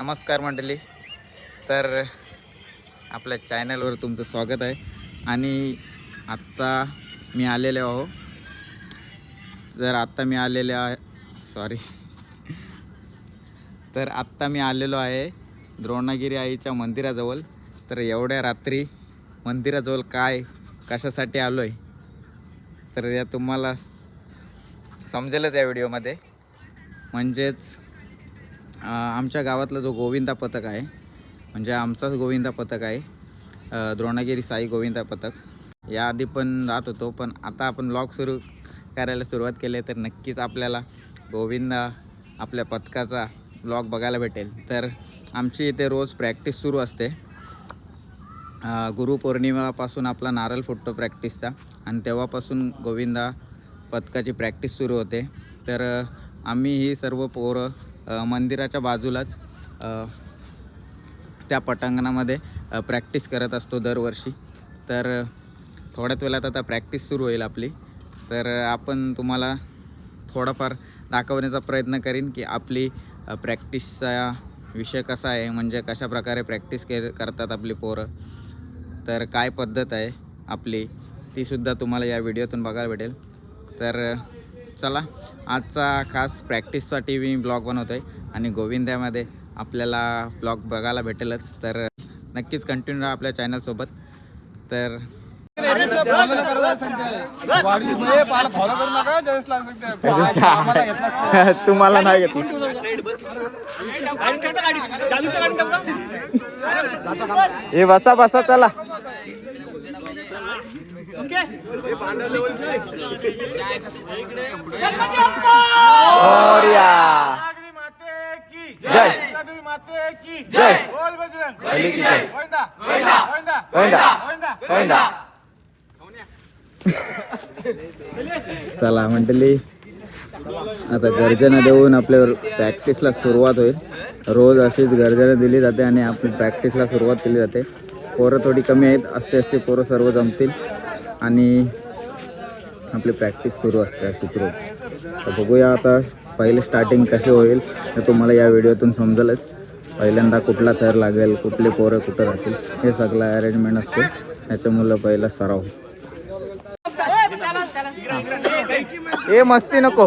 नमस्कार मंडळी. तर आपल्या चॅनलवर तुमचं स्वागत आहे. आणि आत्ता मी आलेलो आहो. जर आत्ता मी आलेले आहे सॉरी तर आत्ता मी आलेलो आहे द्रोणागिरी आईच्या मंदिराजवळ. तर एवढ्या रात्री मंदिराजवळ काय कशासाठी आलो आहे तर या तुम्हाला समजेलच या व्हिडिओमध्ये. म्हणजेच आमच्या गावातला जो गोविंदा पथक आहे म्हणजे आमचाच गोविंदा पथक आहे द्रोणागिरी साई गोविंदा पथक. याआधी पण जात होतो पण आता आपण ब्लॉग सुरू करायला सुरुवात केली तर नक्कीच आपल्याला गोविंदा आपल्या पथकाचा ब्लॉग बघायला भेटेल. तर आमची इथे रोज प्रॅक्टिस सुरू असते. गुरुपौर्णिमापासून आपला नारळ फुटतो प्रॅक्टिसचा आणि तेव्हापासून गोविंदा पथकाची प्रॅक्टिस सुरू होते. तर आम्ही ही सर्व पोरं मंदिराच्या बाजूलाच त्या पटांगणामध्ये प्रॅक्टिस करत असतो दरवर्षी. तर थोड्याच वेळात आता प्रॅक्टिस सुरू होईल आपली. तर आपण तुम्हाला थोडाफार दाखवण्याचा प्रयत्न करीन की आपली प्रॅक्टिसचा विषय कसा आहे म्हणजे कशा प्रकारे प्रॅक्टिस के करतात आपली पोरं. तर काय पद्धत आहे आपली तीसुद्धा तुम्हाला या व्हिडिओतून बघायला भेटेल. तर चला. आजचा खास प्रॅक्टिससाठी मी ब्लॉग बनवतो आहे आणि गोविंद्यामध्ये आपल्याला ब्लॉग बघायला भेटेलच. तर नक्कीच कंटिन्यू राहा आपल्या चॅनलसोबत तर तुम्हाला नाही घेतलं. हे बसा बसा चला मोरया. जय जय हल्ली की जय गोविंदा गोविंदा चला मंडळी आता गर्जना देऊन आपल्या प्रॅक्टिसला सुरुवात होईल. रोज अशीच गर्जना दिली जाते आणि आपली प्रॅक्टिसला सुरुवात केली जाते. पोरं थोडी कमी आहेत असते असते पोरं सर्व जमतील. आणि आपली प्रॅक्टिस सुरू असते अशीच रोज. तर बघूया आता पहिले स्टार्टिंग कसे होईल हे तुम्हाला या व्हिडिओतून समजेलच. पहिल्यांदा कुठला थर लागेल कुठले पोरं कुठं राहतील हे सगळं अरेंजमेंट असते. त्याच्यामुळं पहिला सराव. ए मस्ती नको.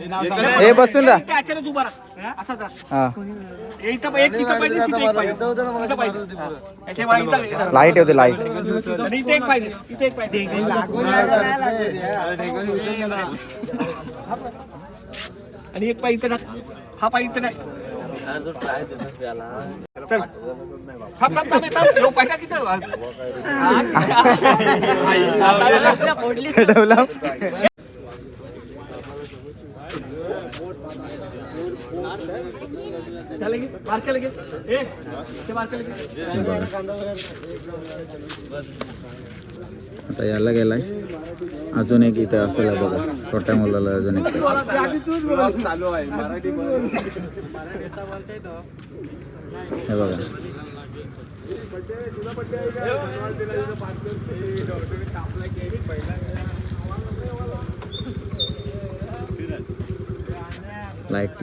हे बसून राहा अचानक उभा राहा असाच राहा. हा इथं एक इथं पाहिजे तिथे एक पाहिजे इथं त्याला मगाशी इथं मारत पाहिजे होती पोरं. याच्या मागे इथं- लाइट लाइट आणि इथे एक पाहिजे इथे एक पाहिजे आणि एक पाहिजे इथं टाक. हा पाहिजे इथं टाक. चल. थांब, थांब, थांब, थांब. ह्यो पाहिजे तिथं. ठेवला झालं की? बारकं लगेच. ए, ते बारकं लगेच. आता याला गेलाय अजून एक इथे असेल बघा छोट्या मुलाला अजून एक हे बघा लाइट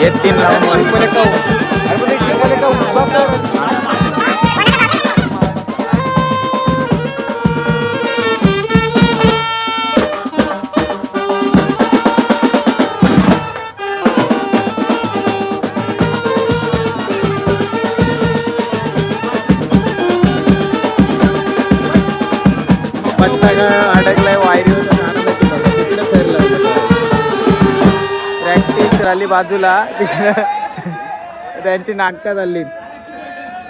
येतील लावून पत्ता का अडकलाय वायरीवर? प्रॅक्टिस झाली बाजूला. त्यांची नाटकं झाली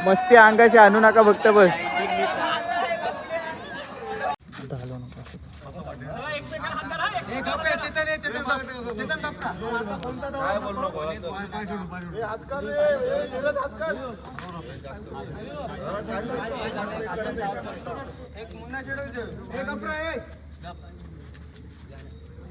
मस्ती अंगाशी आणू नका फक्त बस.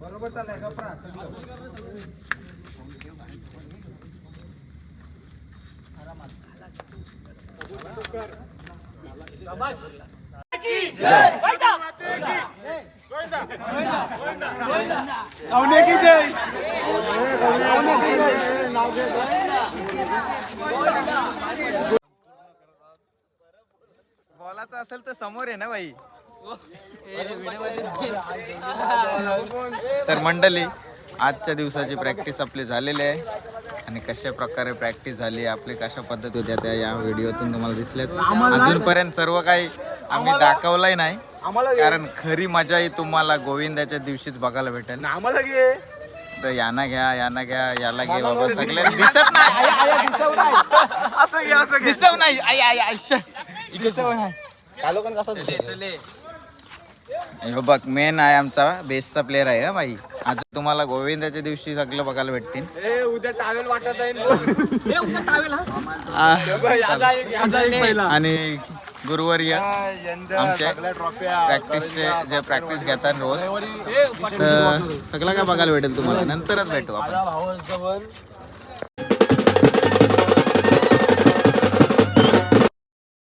बरोबर चाललंय का की जय बॉलाचं असेल तर समोर आहे ना बाई. तर मंडळी आजच्या दिवसाची प्रॅक्टिस आपली झालेली आहे. आणि कशा प्रकारे प्रॅक्टिस झाली आपली कशा पद्धत होत्या त्या या व्हिडिओतून तुम्हाला दिसल्यात. अजूनपर्यंत सर्व काही आम्ही दाखवलंय नाही. कारण खरी मजा ही तुम्हाला गोविंदाच्या दिवशीच बघायला भेटेल. आम्हाला घे. तर याना घ्या याना घ्या याला घे बाबा सगळे दिसत नाही. दिसत नाही. हे बघ मेन आहे आमचा बेस्टचा प्लेअर आहे हा बाई आज तुम्हाला गोविंदाच्या दिवशी सगळं बघायला भेटतील. ए उद्या टावेल वाटत आहे आणि गुरुवर्य आमचे प्रॅक्टिसचे जे प्रॅक्टिस घेतात रोज. तर सगळं काय बघायला भेटेल तुम्हाला? नंतरच भेटू आपण.